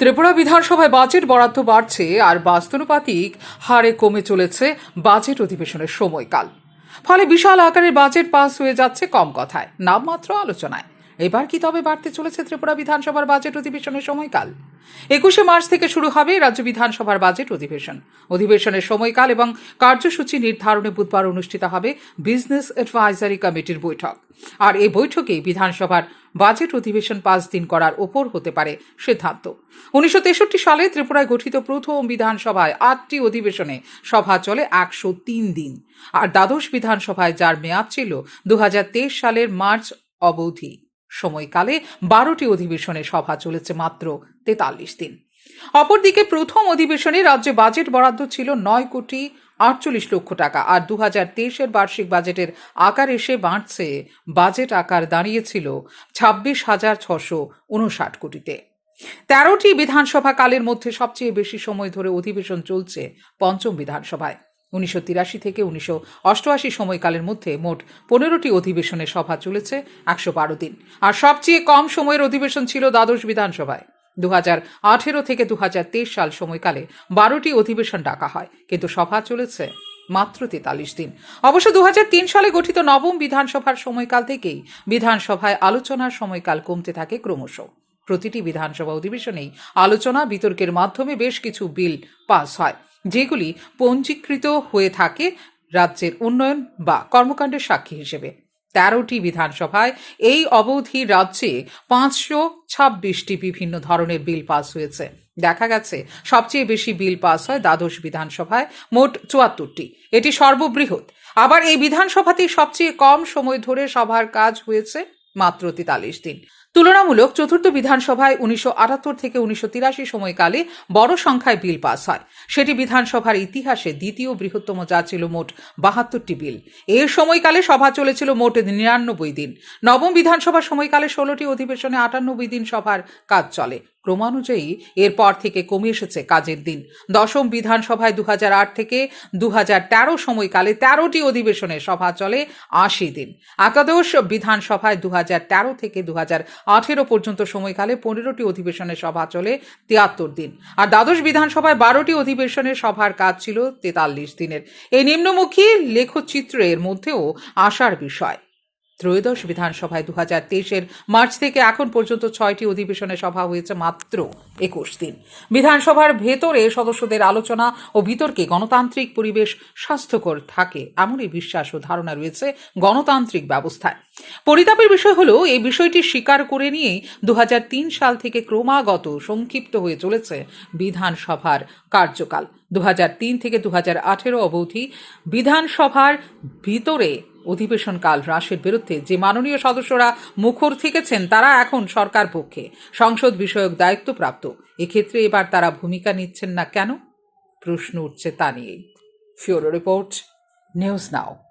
ত্রিপুরা বিধানসভায় বাজেট বরাদ্দ বাড়ছে আর বাস্তানুপাতিক হারে কমে চলেছে বাজেট অধিবেশনের সময়কাল। ফলে বিশাল আকারের বাজেট পাস হয়ে যাচ্ছে কম কথায়। নামমাত্র আলোচনায়। এবার কি তবে বাড়তে চলেছে ত্রিপুরা বিধানসভার বাজেট অধিবেশনের সময়কাল? একুশে মার্চ থেকে শুরু হবে রাজ্য বিধানসভার বাজেট অধিবেশন। অধিবেশনের সময়কাল এবং কার্যসূচি নির্ধারণে বুধবার অনুষ্ঠিত হবে বিজনেস অ্যাডভাইজারি কমিটির বৈঠক। আর এই বৈঠকেই বিধানসভার বাজেট অধিবেশন পাঁচ দিন করার ওপর হতে পারে সিদ্ধান্ত। উনিশশো তেষট্টি সালে ত্রিপুরায় গঠিত প্রথম বিধানসভায় আটটি অধিবেশনে সভা চলে একশো তিন দিন। আর দ্বাদশ বিধানসভায় যার মেয়াদ ছিল দু হাজার তেইশ সালের মার্চ অবধি। সময়কালে বারোটি অধিবেশনে সভা চলেছে মাত্র তেতাল্লিশ দিন। অপরদিকে প্রথম অধিবেশনে রাজ্যে বাজেট বরাদ্দ ছিল নয় কোটি আটচল্লিশ লক্ষ টাকা আর দু হাজার তেইশের বার্ষিক বাজেটের আকার এসে বাড়ছে। বাজেট আকার দাঁড়িয়েছিল ছাব্বিশ হাজার ছশো উনষাট কোটিতে। তেরোটি বিধানসভা কালের মধ্যে সবচেয়ে বেশি সময় ধরে অধিবেশন চলছে পঞ্চম বিধানসভায়। উনিশশো তিরাশি থেকে উনিশশো অষ্টআশি সময়কালের মধ্যে মোট পনেরোটি অধিবেশনে সভা চলেছে একশো বারো দিন। আর সবচেয়ে কম সময়ের অধিবেশন ছিল দ্বাদশ বিধানসভায়। দু হাজার আঠেরো থেকে দু তেইশ সাল সময়কালে বারোটি অধিবেশন ডাকা হয়, কিন্তু সভা চলেছে মাত্র তেতাল্লিশ দিন। অবশ্য দু সালে গঠিত নবম বিধানসভার সময়কাল থেকেই বিধানসভায় আলোচনার সময়কাল কমতে থাকে ক্রমশ। প্রতিটি বিধানসভা অধিবেশনেই আলোচনা বিতর্কের মাধ্যমে বেশ কিছু বিল পাস হয়, যেগুলি পঞ্জীকৃত হয়ে থাকে রাজ্যের উন্নয়ন বা কর্মকাণ্ডের সাক্ষী হিসেবে। তেরোটি বিধানসভায় এই অবধি রাজ্যে পাঁচশো ছাব্বিশটি বিভিন্ন ধরনের বিল পাস হয়েছে। দেখা গেছে, সবচেয়ে বেশি বিল পাস হয় দ্বাদশ বিধানসভায়, মোট চুয়াত্তরটি। এটি সর্ববৃহৎ। আবার এই বিধানসভাতেই সবচেয়ে কম সময় ধরে সভার কাজ হয়েছে মাত্র তেতাল্লিশ দিন। তুলনামূলক চতুর্থ বিধানসভায় উনিশশো আটাত্তর থেকে উনিশশো তিরাশি সময়কালে বড় সংখ্যায় বিল পাস হয়। সেটি বিধানসভার ইতিহাসে দ্বিতীয় বৃহত্তম যা ছিল মোট বাহাত্তরটি বিল। এর সময়কালে সভা চলেছিল মোট নিরানব্বই দিন। নবম বিধানসভার সময়কালে ষোলোটি অধিবেশনে আটানব্বই দিন সভার কাজ চলে। ক্রমানুযায়ী এরপর থেকে কমে এসেছে কাজের দিন। দশম বিধানসভায় দু থেকে দু সময়কালে তেরোটি অধিবেশনে সভা চলে আশি দিন। একাদশ বিধানসভায় দু থেকে দু হাজার আঠেরো পর্যন্ত সময়কালে পনেরোটি অধিবেশনের সভা চলে তিয়াত্তর দিন। আর দ্বাদশ বিধানসভায় বারোটি অধিবেশনের সভার কাজ ছিল তেতাল্লিশ দিনের। এই নিম্নমুখী লেখচিত্রের মধ্যেও আসার বিষয়। ত্রয়োদশ বিধানসভায় দু হাজার তেইশের মার্চ থেকে এখন পর্যন্ত ছয়টি অধিবেশনে সভা হয়েছে মাত্র একুশ দিন। বিধানসভার ভেতরে সদস্যদের আলোচনা ও বিতর্কে গণতান্ত্রিক পরিবেশ স্বাস্থ্যকর থাকে এমনই বিশ্বাস ও ধারণা রয়েছে গণতান্ত্রিক ব্যবস্থায়। পরিতাপের বিষয় হলো, এই বিষয়টি স্বীকার করে নিয়েই দু হাজার তিন সাল থেকে ক্রমাগত সংক্ষিপ্ত হয়ে চলেছে বিধানসভার কার্যকাল। দু হাজার তিন থেকে দু হাজার আঠেরো অবধি বিধানসভার ভিতরে অধিবেশন কাল হ্রাসের বিরুদ্ধে যে মাননীয় সদস্যরা মুখর থেকেছেন, তারা এখন সরকার পক্ষে। সংসদ বিষয়ক দায়িত্বপ্রাপ্ত। এক্ষেত্রে এবার তারা ভূমিকা নিচ্ছেন না কেন? প্রশ্ন উঠছে তা নিয়েই। Bureau report, news now.